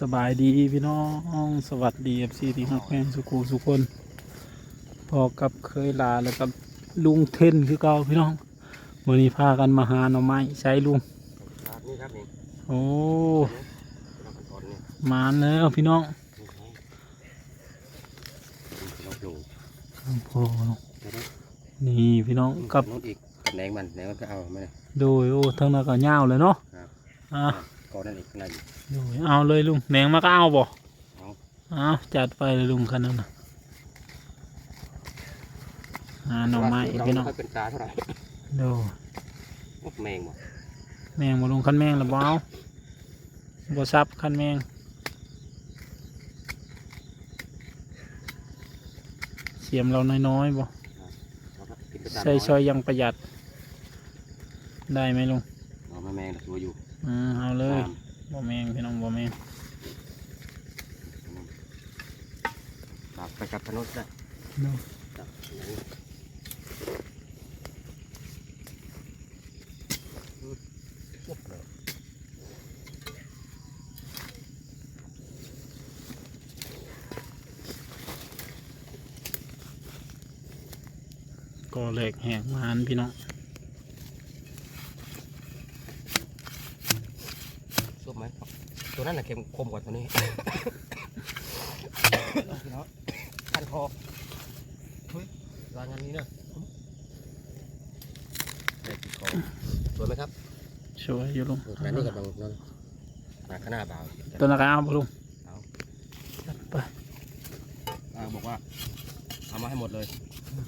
สบายดีพี่น้องสวัสดีเอฟซีที่ฮักแพงสุกูสุคนพอกับเคยลาแล้วกับลุงเทนคือเก่าพี่น้องวันนี้พากันมาหาหน่อไม้ใช้ลุงครับนี่ครับนี่โอ้เราไปก่อนนี่มาแล้วพี่น้องเราปลูกโอ้นี่พี่น้องกับโน้นอีกกับแหนงมันแหนงมันก็เอาไม่ได้โดยโอ้ทั้งนั้นก็ยาวเลยเนาะครับอะก่ อนนั่นอีกข้างในอีกโดยเอาเลยลุงแหนงมาก็เอาบ่เอาเอาจัดไปเลยลุงคันนั้นนะหาหน่อไม้พี่น้องเราไม่ค่อยเป็นตาเท่าไหร่โดยโอ้แมงบ่แมงมาลงคันแมงแล้วบ่เอาบ่ซับคันแมงเสียมเราน้อยๆบ่เราก็กินไปตามใส่ซอยอยังประหยัด ได้ไหมลุงเราไม่แมงแต่ตัวอยู่ อืมเอาเลยตามบ่แมงพี่น้องบ่แมงครับไปกับพนุษได้โดครับก็แหลกแหกมานพี่น้อง ซุปไหม ตัวนั้นน่ะเค็มคมกว่าตัวนี้พี่น้องคันคอเฮ้ยรายงานนี้เนอะได้ติดคอสวยไหมครับช่วยอยู่ลุงเออแต่นี่กำลังนั่นหนาข้างหน้าเบาตัวนักเอาบ่ลุงเอาจัดไปอ่าบอกว่าเอามาให้หมดเลย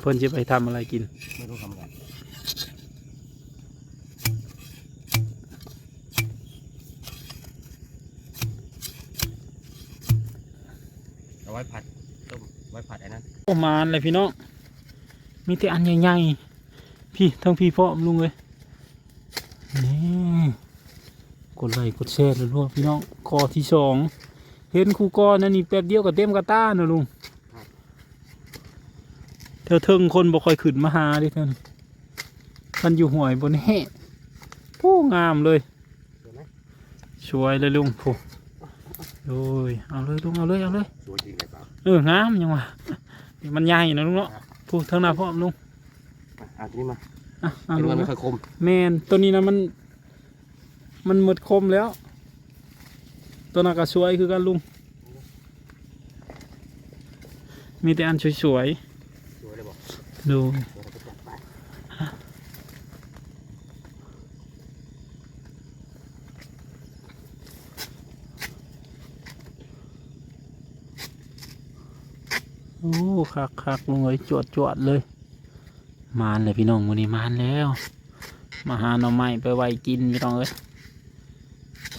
เพิ่นจะไปทำอะไรกิน ไม่รู้ทำไงเอาไว้ผัดต้มไว้ผัดไอ้นั้น โอ้ มานเลยพี่น้องมีแต่อันใหญ่ๆพี่ทั้งพี่พ่อมลุงเลยนี่กดไลค์กดแชร์เลยลูกพี่น้องคอที่สองเห็นครูกอนั่นนี่แป๊บเดียวก็เต็มกระต้านะลุงเธอเทิงคนบ่ค่อยขึ้นมาหาเดิท่านท่านอยู่ห่วยบนแห่ผู้งามเลยสวยไหมสวยเลยลุงผู้โอ้ยเอาเลยลุงเอาเลยเอาเลยสวยจริงเลยเปล่าเอองามยังวะ มันใหญ่นะลุงเนาะครับพูดทั้งหน้าพ่อมลุงอะเอาตัวนี้มาอะเอาตัวลุงนี้มันไม่นะค่อยคมแมนตัวนี้นะมัน มันหมดคมแล้ว ตัวนั้นก็สวยคือกันลุง มีแต่อันสวยสวยเลยบอกๆดู เดี๋ยวเราจะจัดไป โอ้คักคักๆลุงเอ้ยจวดจวดๆเลย มานเลยพี่น้องวันนี้มานแล้ว มาหาหน่อไม้ไปไว้กินพี่น้องเอ้ย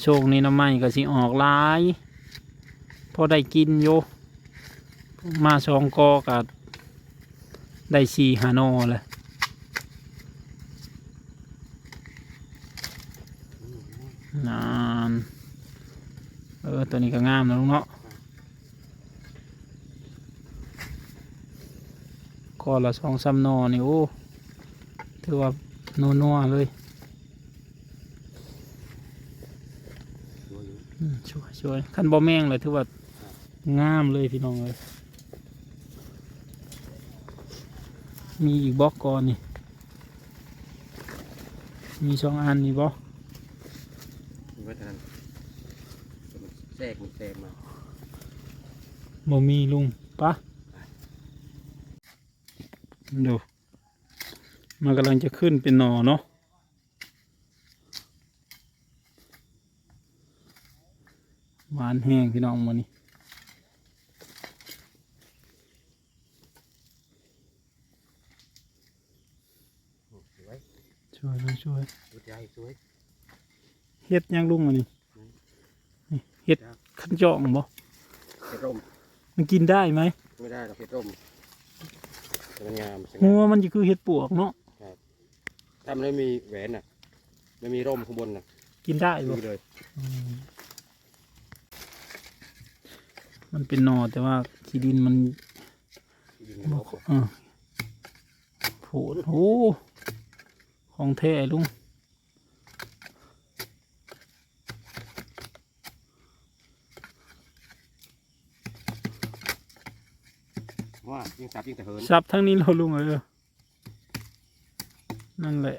โชคนี้หน่อไม้ก็สิออกลายพอได้กินโยมาสองกอกับได้สี่ฮานอเลยนานเออตัวนี้ก็งามนะลุงเนาะ กอละสองสามหนอนี่โอ้ถือว่านัวๆเลยสวยอยู่อืมช่วยช่วยขั้นบ่แมงเลยถือว่างามเลยพี่น้องเลยมีอีกบล็อกก่อนนี่ มีสองอันนี่บล็อกไว้เท่านั้นมันแทรกมันแทรกมาบ่มีลุงปะ ดูมันกำลังจะขึ้นเป็นหนอเนาะหวานแห้งพี่น้องมันนี่สวยช่วยลุงช่วยดูใจสวยเฮ็ดหยังลุงอันนี้นี่เฮ็ดขันจองบ่เห็ดร่มมันกินได้ไหมไม่ได้หรอกเห็ดร่ม สวยงามสวยหังามวมันจะคือเฮ็ดปวกเนาะถ้ามันไม่มีแหวนน่ะไม่มีร่มข้างบนน่ะกินได้บ่ดีเลยอืมมันเป็นหนอแต่ว่าขี้ดินมันยิงกันบ่ลบเออโผล่โอ้ของแท้ลุง ว่ายิ่งสับยิ่งแต่เหินซับทั้งนี้เราลุงเออนั่นแหละ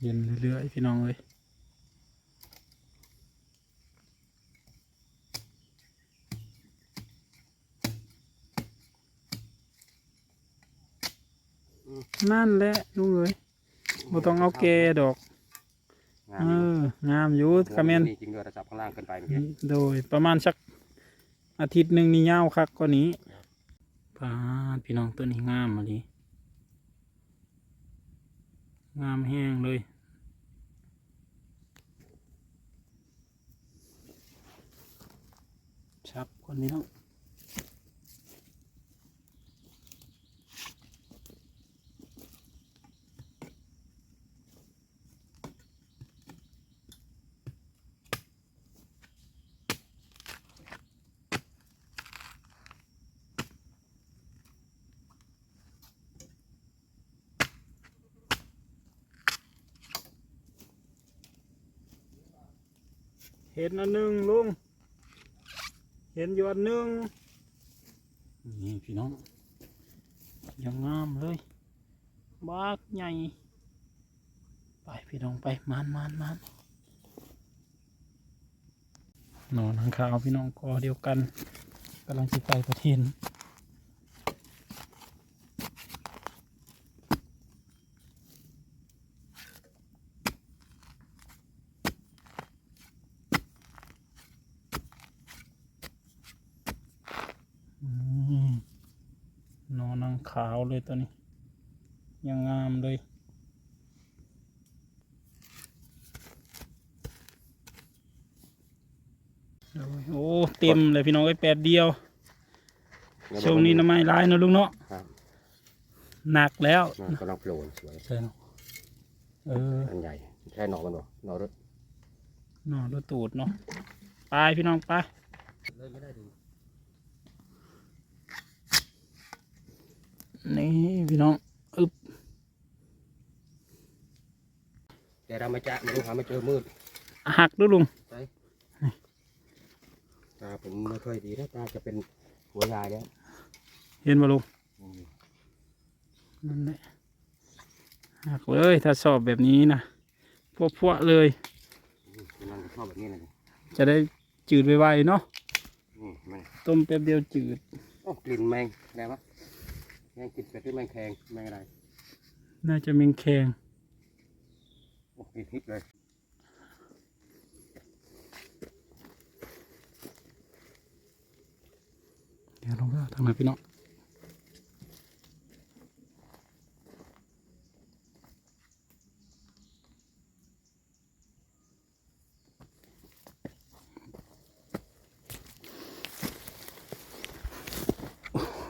เย็นเรื่อยๆพี่น้องเลยนั่นแหละลุงเอ้ยบ่ต้องเอาแกดอกงาเอมอ งามอยู่คาเมนจริงด้วยระดับข้างล่างเกินไปเมื่อกี้โดยประมาณสักอาทิตย์หนึ่งนี่ยาวคักกว่านี้ปาดพี่น้องตัวนี้งามมาลีงามแห้งเลยชับคนนี้ต้อง เห็นอันหนึ่งลุง เห็นอยู่อันหนึ่งนี่พี่น้องยังงามเลยบากใหญ่ ไปพี่น้องไปมานมานมานนอนทางขาวพี่น้องกอเดียวกันกำลังจะไปประเทศอืมนอนนางขาวเลยตัวนี้ยังงามเลยโอ้เต็มเลยพี่น้องไอ้ยแปดเดียวช่วงนี้น้ำไม้ร้ายเนอะลุงเนาะครับหนักแล้วมันกำลังโผล่สวยใช่เนาะเอออันใหญ่ใช่หนอมันบ่หนอรถนอนรถตูดเนาะไปพี่น้องไป เลยไม่ได้ดู นี่พี่น้องอึบแต่เราไม่จะไม่รู้หาไม่เจอมืดหักด้วยลุงตาผมไม่ค่อยดีนะตาจะเป็นหัวยายแล้วเห็นบ่ลุงนั่นแหละหักเลยถ้าสอบแบบนี้นะพวกพวกๆเลยกำลังชอบแบบนี้เลยจะได้จืดไวๆเนาะนี่มันต้มแป๊บเดียวจืดโอ้กลิ่นแมงอะไรวะ แมงกลิ่นเป็ดหรือแมงแคงแมงอะไรน่าจะเมงแคงโอ้กลิ่นทิพย์เลยเดี๋ยวลงไปเอาทางไหนพี่น้อง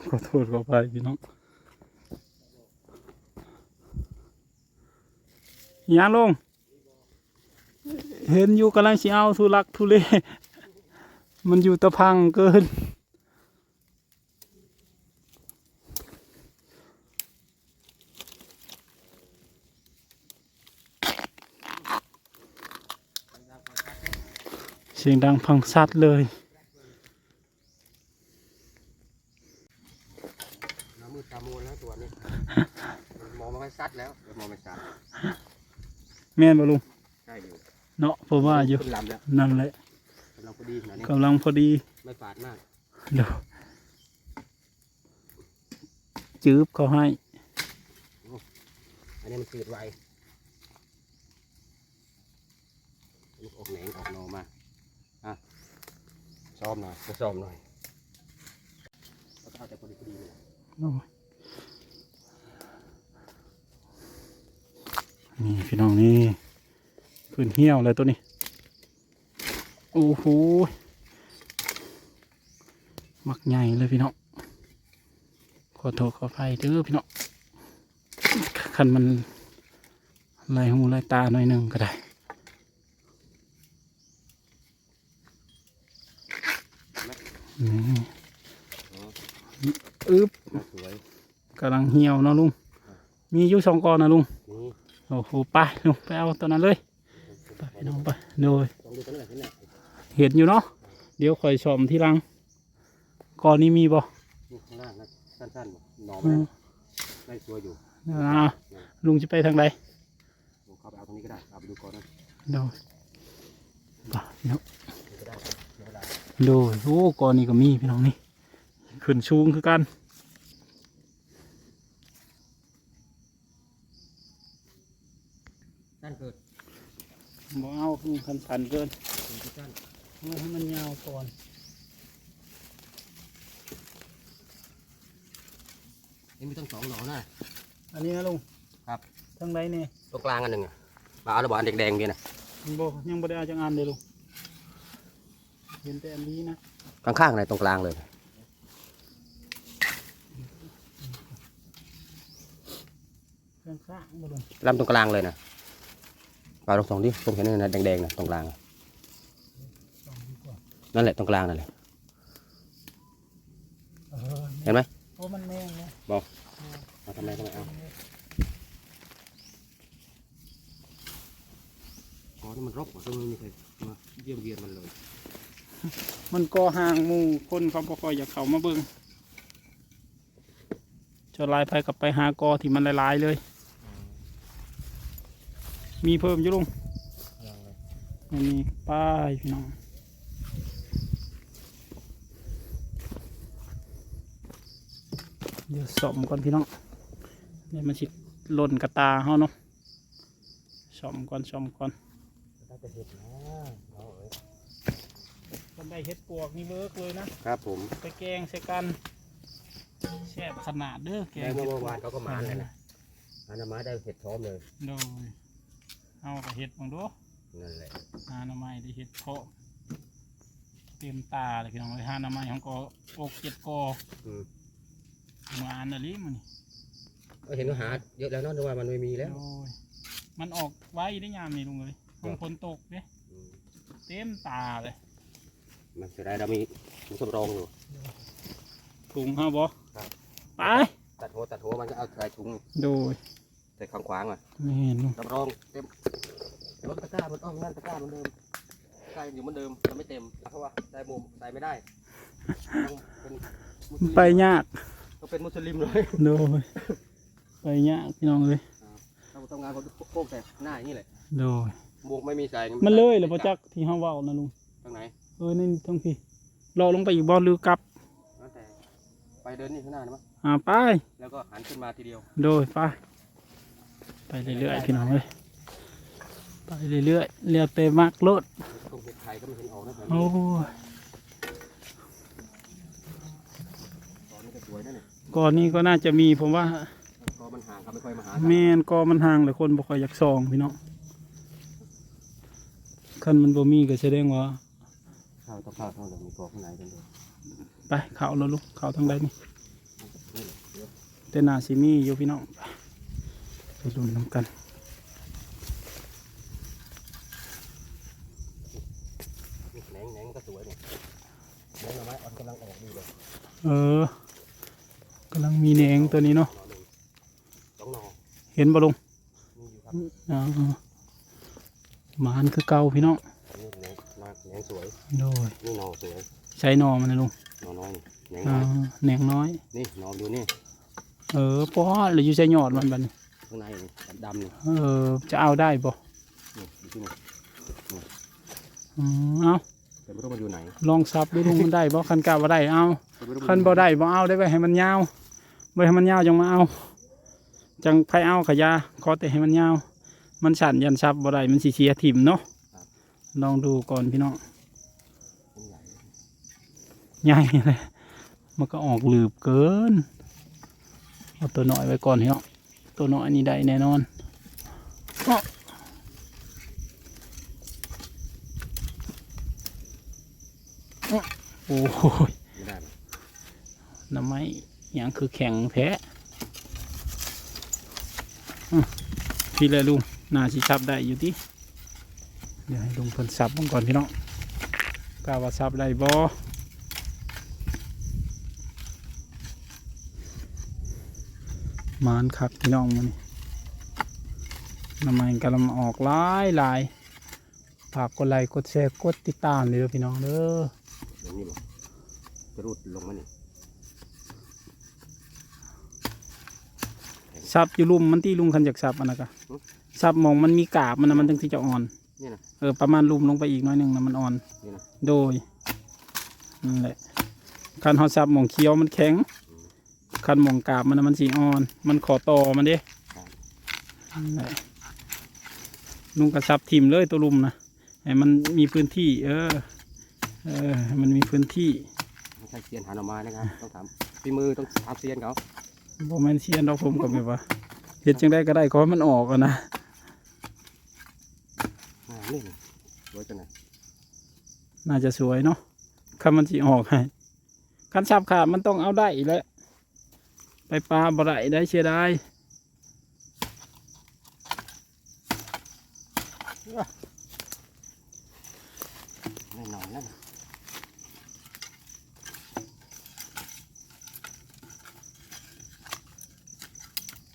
ขอโทษขออภัยพี่น้อง ยางลง เห็นอยู่กำลังสิเอาทุลักทุเล มันอยู่ตะพังเกิน เสียงดังพังซัดเลย น้ำมืดตามัวแล้วตัวนี้ มองไม่ค่อยซัดแล้วเดี๋ยวมองไม่ซัด แม่นบ่ลุงใช่อยู่เนาะผมว่าอยู่ขึ้นลำแล้วนั่นแหละกำลังพอดีขนาดนี้กำลังพอดีไม่ปาดมากเดี๋ยวจืบเขาให้ อันนี้มันจืดไวลูกออกแหนงออกโนมาอะซ้อมหน่อยมาซ้อมหน่อยแล้วก็เอาแต่พอดีพอดีเลย โอ้ย นี่พี่น้องนี่พื้นเหี่ยวเลยตัวนี้ โอ้โหมักใหญ่เลยพี่น้องขอโทษขออภัยเด้อพี่น้องคันมันลายหูลายตาหน่อยหนึ่งก็ได้อึ๊บกำลังเหี่ยวเนะลุง มีอยู่สองกอนนะลุง โอ้โหไปลุงไปเอาตัวนั้นเลยนไปพี่น้องไปโดยลองดูกันเลยเห็นไหมเห็นอยู่เนาะเดี๋ยวคอยชมที่หลังก่อนนี้มีบ่นี่ข้างล่างนะสั้นๆบ่หนอมอืนะมได้สวยอยู่อ่าลุงจะไปทางใดผมเข้าไปเอาตรงนี้ก็ได้เอาไปดูก่อนนะโดยไปพี่น้องนี่ก็ได้เสียเวลาโดยโอ้ก่อนนี้ก็มีพี่น้องนี่ขึ้นชูงคือกัน นเกิดบ่เอาคันสันเกินถึงจะสั้นเอาให้มันยาวก่อนนี่มีตั้งสองหนอนะ อันนี้นะลุงครับทางใดเนี่ยตรงกลางอันหนึ่งอะมาเอาระเบิดอันแดงๆเนี่ยนะบ่ยังบ่ได้เอาจังอันเลยลุงเห็นแต่อันนี้นะข้างๆเลยตรงกลางเลยข้างข้างๆบ่ลุงลำตรงกลางเลยนะ เอาลองส่องดิตรงเห็นนั่นนะแดงๆนะตรงกลางสองดีกว่านั่นแหละตรงกลางนั่นแหละเออเห็นไหมโอ้มันแม่งนะเอาทำไมทำไมเอาอ๋อนี่มันรกกว่าตรงนี้ไม่เคยมาเยี่ยมเยียนมันเลย มันก็ห่างหมู่คนเขาบ่ค่อยอยากเข้ามาเบิ่งจะลายไปกับไปหากอที่มันหลายๆเลย มีเพิ่มอยู่ลุงอันนี้ป้ายพี่น้องเดี๋ยวสอมก่อนพี่น้องเดี๋ยวมันสิหล่นกระตาเฮาเนาะสอมก่อนสอมก่อนได้จะเห็ดนะเราเอ้ยคนได้เฮ็ดปวกนี่เบิกเลยนะครับผมไปแกงใส่กันแซ่บขนาดเด้อแกงแล้วเฮ็ดเมื่ปอววากนเขาก็มาเลยนะอันนั้นมาได้เห็ดพร้อมเลยโดย เอากับเฮ็ดบังดูนั่นแหละหาหน่อไม้ได้เฮ็ดเพาะเต็มตาเลยพี่น้องเลยหาหน่อไม้ของก็อกเจ็ดกออืมมาอันนั้นลิมันนี่ก็เห็นว่าหาเยอะแล้วเนาะแต่ว่ามันไม่มีแล้วโดยมันออกไว้ได้ยามนี่ลุงเลยมันฝนตกเด้อืมเต็มตาเลยมันจะได้เรามีมีสำรองอยู่ ถุงห้าบ่ครับ ไป ตัดหัวตัดหัวมันก็เอาใส่ถุง โดย ใส่ข้างขวางอะไม่เห็นลุงสำรองเต็มรถตะกร้ามันอ้อมนั่นตะกร้าเหมันเดิมตะกร้ายังอยู่เหมือนเดิมมันไม่เต็มเพราะว่าใส่หมุมใส่ไม่ได้ต้องเป็นมุสลิมไปยากต้องเป็นมุสลิมเลยโดยไปยากพี่น้องเลยเราทำงานเขาโค้งแต่หน้าอย่างนี้แหละโดยหมวกไม่มีใส่มันเลยเหรือประจักที่ห้าเว้านะลุงตรงไหนเออนี่ทั้งพี่รอลงไปอีกบ่หรือกลับแล้วแต่ไปเดินนี่ข้างหน้านะมั้งอ่าไปแล้วก็หันขึ้นมาทีเดียว โดยไป ไปเรื่อยๆพี่น้องเลยไปเรื่อยๆเรียวเตะมากรถตรงเห็ดไทยก็ไม่เห็นออกนะแถวโอ้นี้ยตอนนี้ก็สวยนะเนี่ยก่อนนี้ก็น่าจะมีผมว่าก็มันห่างเขาไม่ค่อยมาหาแมนกอมันห่างเลยคนบ่ค่อยอยากซองพี่น้องคันมันบ่มีก็แสดงว่าข้าวต้องข้าวต้องเดี๋ยวมีกอข้างในกันด้วยไปเขาแล้วลูกเขาทางใดนี่นี่แหละเดี๋ยวแต่นาซิมีอยู่พี่น้อง ไปไปลุ้นน้ำกันนี่แหนงแหนงก็สวยเนี่ยแหนงหน่อไม้อ่อนกำลังออกดีเลยเออกำลังมีแหนงตัวนี้เนาะหน่อหนึ่งสองหน่อเห็นบ่ลุงมีอยู่ครับอ่าหมานคือเก่าพี่น้องนี่แหนงมาแหนงสวยโดยนี่หน่อสวยใช้หนอมันนะลุงหน่อน้อยนี่แหนงอ่าน้อยแหนงน้อยนี่หน่อดูนี่เออป้อหรืออยู่ใช้หยอดมันบัดนี้ ข้างในนี่ดำๆนี่เออ จะเอาได้บ่นี่ดูที่นี่อืมเอาแต่ไม่รู้มันอยู่ไหนลองซับดูลุงมันได้บ่คันกะว่าได้เอาแต่ไม่รู้มัคันบ่ได้บ่เอาได้ไว้ให้มันยาวไว้ให้มันยาวจังมาเอาจังไผเอาขยาขอแต่ให้มันยาวมันสั่นยันซับบ่ได้มันสิเสียถิ่มเนาะลองดูก่อนพี่น้องเป็นใหญ่ใหญ่เลยมันก็ออกหลืบเกินเอาตัวน้อยไว้ก่อนพี่น้อง ตัวน้อยนี่ได้แน่นอนอ้ออ้อโอ้ยไม่ได้หรอกน้ำไม้หยังคือแข็งแท้อื้อพี่เลยลุงน่าสิซับได้อยู่ที่เดี๋ยวให้ลุงเพิ่นซับมันก่อนพี่น้องกล้าว่าซับได้บ่ มานคักพี่น้องมันนี่น้ำไม้กำลังออกหลายหลายฝากกดไลค์กดแชร์กดติดตามเลยเด้อพี่น้องเด้อเดี๋ยวนี้บ่จะรูดลงมานี่ซับอยู่ลุมมันตีลุงคันจากซับอันนั้นกะซับหมองมันมีกาบมันนะมันถึงที่จะอ่อนนี่นะเออประมาณลุมลงไปอีกหน้อยหนึ่งนะมันอ่อนนี่นะโดยนั่นแหละคันหอซับหมองเคี้ยวมันแข็ง คันหมองกาบมันนะมันสีอ่อน มันขอต่อมันเด้นั่นแหละลุงกระซับทิมเลยตัวลุมนะให้มันมีพื้นที่ เออ เออให้มันมีพื้นที่ไม่ใช่เซียนหาหน่อไม้นะครับต้องทำฝีมือต้องทำเซียนเขาบ่แม่นเชียนดอกผมก็แบบว่าเฮ็ดจังได้ก็ได้ขอให้มันออกอะนะอ่านี่นะสวยจังเลยน่าจะสวยเนาะคันมันสิออกให้คันซับขาดมันต้องเอาได้อีกแล้ว ไปปลาบ่ได้ได้เสียดายแน่นอนแล้วนะ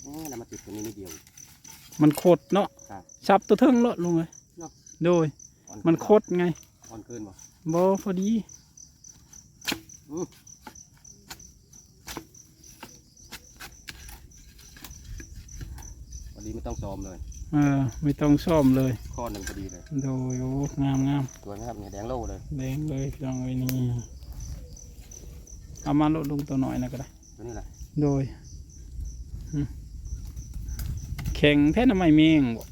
นี่เรามาติดตรงนี้นิดเดียว มันโคตรเนาะครับซับตัวเทิงเลาะลุงเลยเนาะโดยอ่อมันโคตรไงอ่อนเกินบ่บ่พอดี อืมพอดีไม่ต้องซ้อมเลยเออไม่ต้องซ่อมเลยข้อหนึ่งพอดีเลย โดยโอ้งามงามสวยไหมครับเนี่ยแดงโล่เลยแดงเลยพี่น้องเอ้ยนี่เอามาลดลงตัวหน่อยนะก็ได้ตัวนี้แหละโดยอืมแข็งแท้น้ำไม่เมงบ่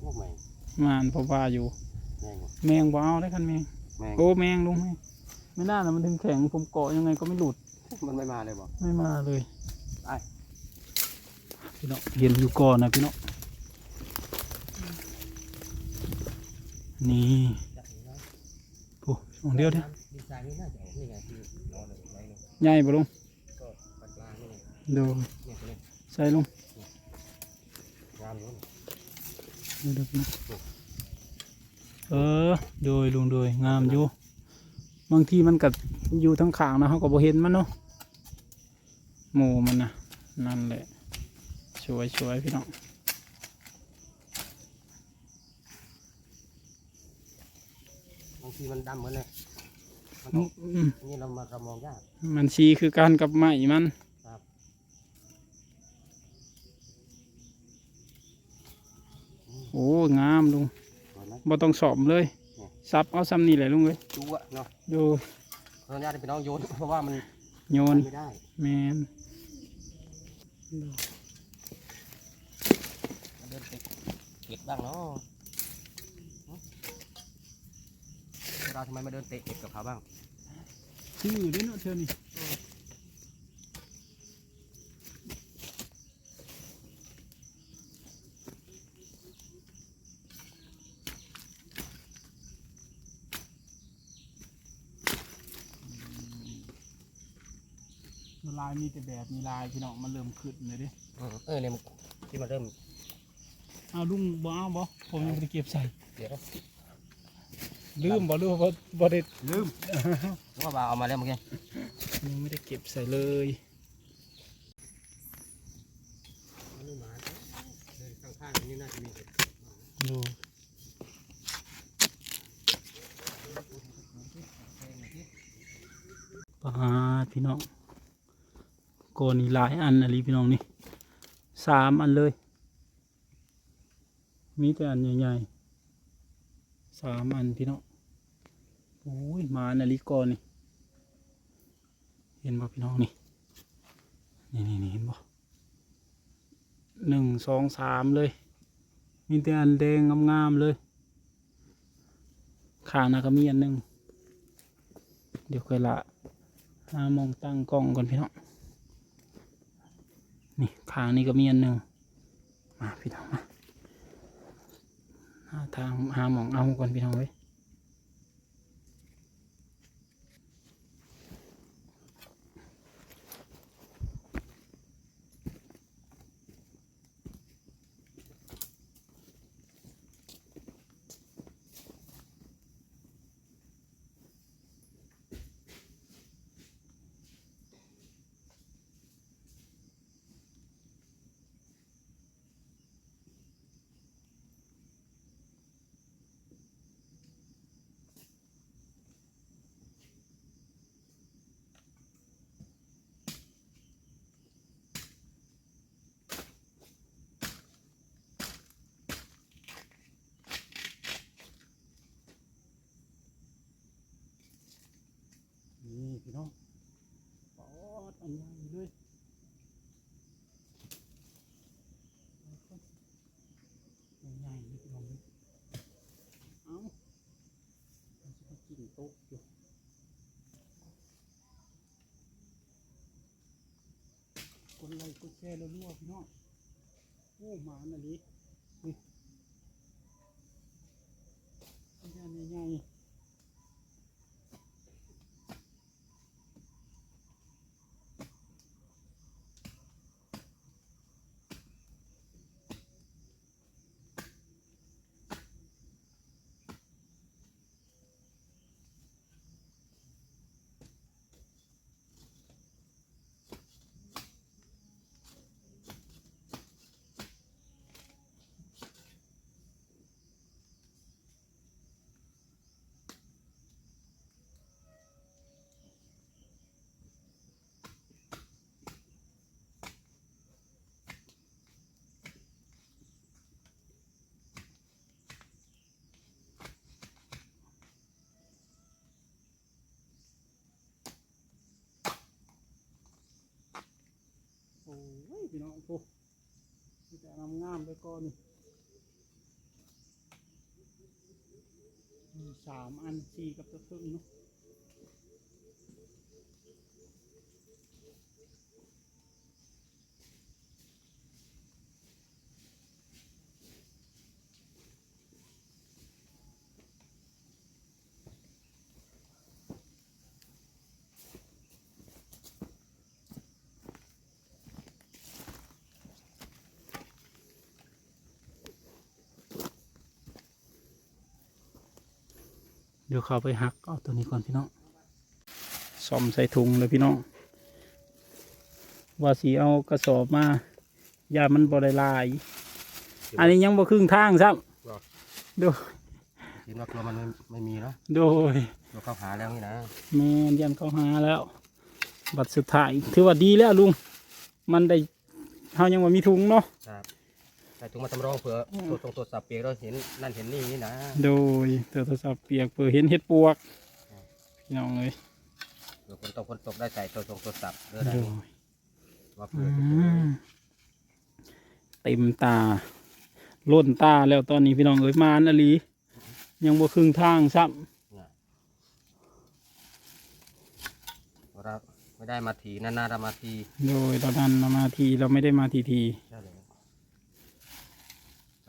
โอ้แมงมานเพราะว่าอยู่ แมงว่ะแมงบ่เอาได้คันแมงแมงโอ้แมงลุงแมงไม่น่านะมันถึงแข็งผมเกาะยังไงก็ไม่หลุด มันไม่มาเลยบ่ไม่มาเลยไป พี่น้องเห็นอยู่ก่อนนะพี่น้องนี่โอ้สองเดียวเดียวดีไซน์นี่น่าจะออกนี่ไงที่รอเลยไว้เลยใหญ่ปะลุงดูใส่ลุงเออโดยลุงโดยงามอยู่บางทีมันกัดอยู่ทั้งขางนะเขาก็บ่เห็นมันเนาะหมูมันนะนั่นแหละ สวยสวยพี่น้องบางทีมันดำเหมือนเลยมันอืต้องมอืมนี่เรามาเรามองยาก มันชีคือการกับไม้มันครับ โอ้งามลุงสวยไหมบ่ต้องสอบเลยเนี่ยซับเอาซ้ำนี่แหละลุงเอ้ยจูอะเนาะดูตอนนี้เป็นน้องโยน เพราะว่ามันโยน ไม่ได้ แมนมันเดินติดเก็บบ้างเนาะหึเราทำไมมาเดินเตะเก็บกับเขาบ้างชื่อเด้เนาะเธอนี่ลายมีแต่แบบมีลายพี่น้องมันเริ่มขึ้นเลยเดิเออเนี่ยมันที่มันเริ่ม เอาลุงบ่เอาบ่ผมยังไม่ได้เก็บใส่ เดี๋ยวนะลืมบ่ลืมบ่บ่ได้ลืมว่าบ่าวเอามาแล้วเมื่อกี้ยังไม่ได้เก็บใส่เลยนี่มาเดินข้างๆนี่น่าจะมีเห็ดดูปาดพี่น้องโกนี่หลายอันอะไรพี่น้องนี่สามอันเลย มีแต่อันใหญ่ๆสามอันพี่น้องโอ้ยมาอันอะไรก่อนี่ เห็นบ่พี่น้องนี่ นี่นี่นเห็นบ่หนึ่งสองสามเลย มีแต่อันแดงงามๆเลยข้างน้าก็มีอันหนึ่งเดี๋ยวค่อยละหามองตั้งกล้องก่อนพี่น้องนี่ข้างนี้ก็มีอันหนึ่งมาพี่น้องมา ทางหาหมองเอาก่อนพี่น้องเว้ย กดไลค์กดแชร์แล้วรัวพี่น้องโอ้หมาอันนี้นี่อันนี้ใหญ่ๆ โอ้ย พี่น้องพวกแต่งามงามไปก่อนนี่สามอันสี่กับตะเพิ่งเนาะ ดี๋ยวเข้าไปหักเอาตัวนี้ก่อนพี่น้องซ่อมใส่ถุงเลยพี่น้องว่าสีเอากระสอบมาอย่ามันบริลาย อันนี้ยังบ่ครึ่งทางซ้ำโดยทีมเรากลัวมันไม่ไม่มีเนาะโดยเราเข้าหาแล้วนี่นะแม่นยันเขาหาแล้ว บัตรสุดท้ายถือว่าดีแล้วลุง มันได้เฮายังว่ามีถุงเนาะ ครับใส่ถุงมาตำรองเผื่อตัวตรงตัวสับเปียกเราเห็นนั่นเห็นนี่นี่นะโดยโทรศัพท์เปียกเปิดเห็นเห็ดปวกพี่น้องเลยเผื่อฝนตกฝนตกได้ใส่ตัวตรงตัวสับเออโดได้ยว่าอืเผื่อจะเจอมเต็มตาล้นตาแล้วตอนนี้พี่น้องเอ้ยมานอหลียังบ่ครึ่งทางซ้น่ะเราไม่ได้มาทีนานๆเรามาทีำโดยตอนนั้นเรามาทีเราไม่ได้มาทีทีใช่เลย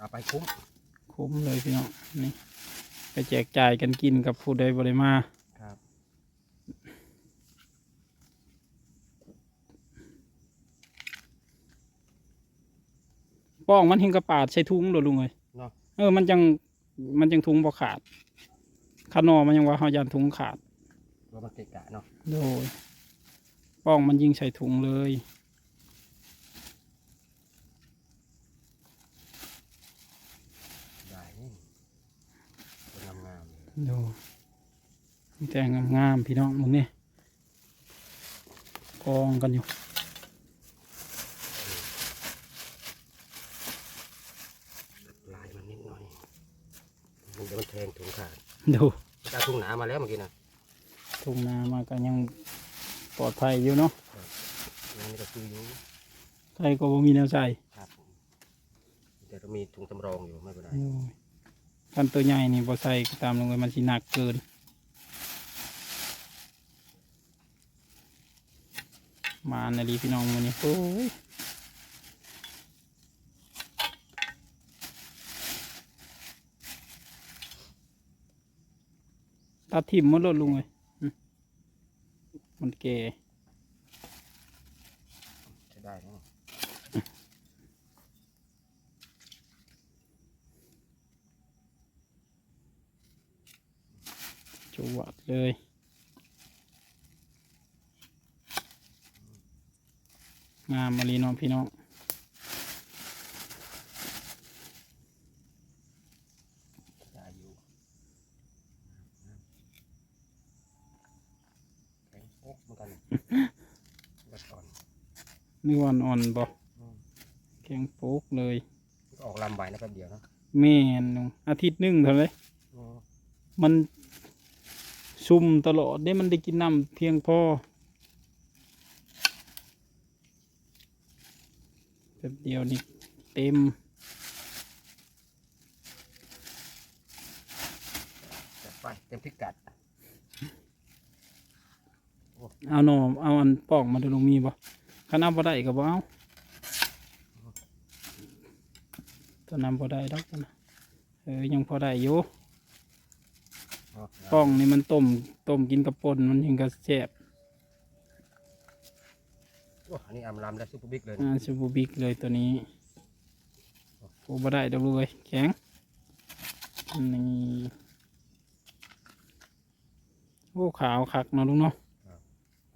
เอาไปคุ้มคุ้มเลยพี่น้องนี่ไปแจกจ่ายกันกินกับผู้ใดบริมาครับป้องมันเห็นกระปาดใส่ถุงโดดลุงเลยเนาะเออมันจังมันจังถุงบ่ขาดขานอมันยังว่าเขายันถุงขาดตัวมันเกะกะเนาะโดยป้องมันยิงใส่ถุงเลย ได้นี่สวยงามๆเลย ดูมีแต่งามๆพี่น้องมึงนี่กองกันอยู่ลายมันนิดหน่อยมันจะมันแทงถุงขาดดูกาถุงหนามาแล้วเมื่อกี้นะถุงนามากันยังปลอดภัยอยู่เนาะนั่นก็คืออยู่ใครก็บ่มีแนวใส่ครับผมแต่ก็มีถุงสำรองอยู่ไม่เป็นไรโอ้ย กันตัวใหญ่นี่บ่ใส่ตามลงไปมันสิหนักเกิน มาในดีพี่น้องมือนี้โอ้ยตัดทิมหมดรถลุงเลยมมันแก่ ใช้ได้นะ จวดเลยงามมารีน้องพี่น้องได้อยู่แข็งโอ๊กเหมือนกันแล้วก่อนนี่วันอ่อนบอกอืมแข็งโป๊กเลยมันก็ออกลำใบนะแป๊บเดียวนะแม่นลุงอาทิตย์หนึ่งเท่าไรอืมมัน ซุ่มตลอดได้มันได้กินน้ำเพียงพอแบบเดียวนี่เต็มจัดไปเต็มพิกัดเอาหนอมเอาอันปอกมาดูลงมีบ่ขคันเอาบ่ได้ก็บ่เอาตัวนำบ่ได้ดอกนะเออยังพอได้อยู่อ๋อ ป้องนี่มันต้มต้มกินกับป่นมันยังก็แซ่บโอ้อันนี้อำลำและซุปเปอร์บิ๊กเลยอ่าซูบูบิกเลยตัวนี้โอ้บ่ได้ดอกเลยแข็งนี่โอ้ขาวคักเนาะลุงเนาะ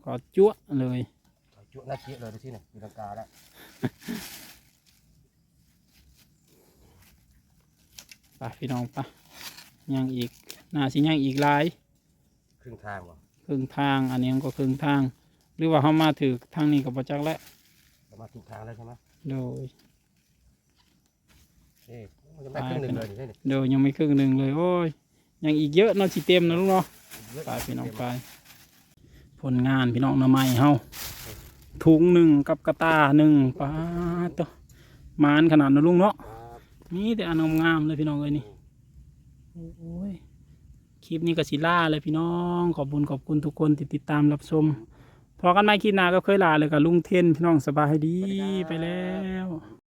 ก็จั่วะเลยจุหน้าเจี๊ยบเลยดูสิเนี่ยมีลังกาแล้วไปพี่น้องปะยังอีก น่าสิยังอีกหลายครึ่งทางว่ะครึ่งทางอันนี้ก็ครึ่งทาง หรือว่าเขามาถือทางนี้กับประจักแล้วเรามาถูกทางแล้วใช่ไหมโดยนี่มันจะได้ครึ่งหนึ่งเลยนี่นี่โดยยังไม่ครึ่งหนึ่งเลยโอ้ยยังอีกเยอะเนาะสิเต็มนะลุงเนาะเยอะไปพี่น้องไปผลงานพี่น้องหน้ำไม้เฮาถุงหนึ่งกับกระตาหนึ่งปาดตัวมานขนาดนะลุงเนาะครับมีแต่อันงามๆเลยพี่น้องเอ้ยนี่โอ้ย คลิปนี้ก็สิล่าเลยพี่น้องขอบคุญขอบคุณทุกคนที่ติดตามรับชมพอกันไหม่คิดนาก็เคยลาเลยกับลุงเทนพี่น้องสบายดีไปแล้ว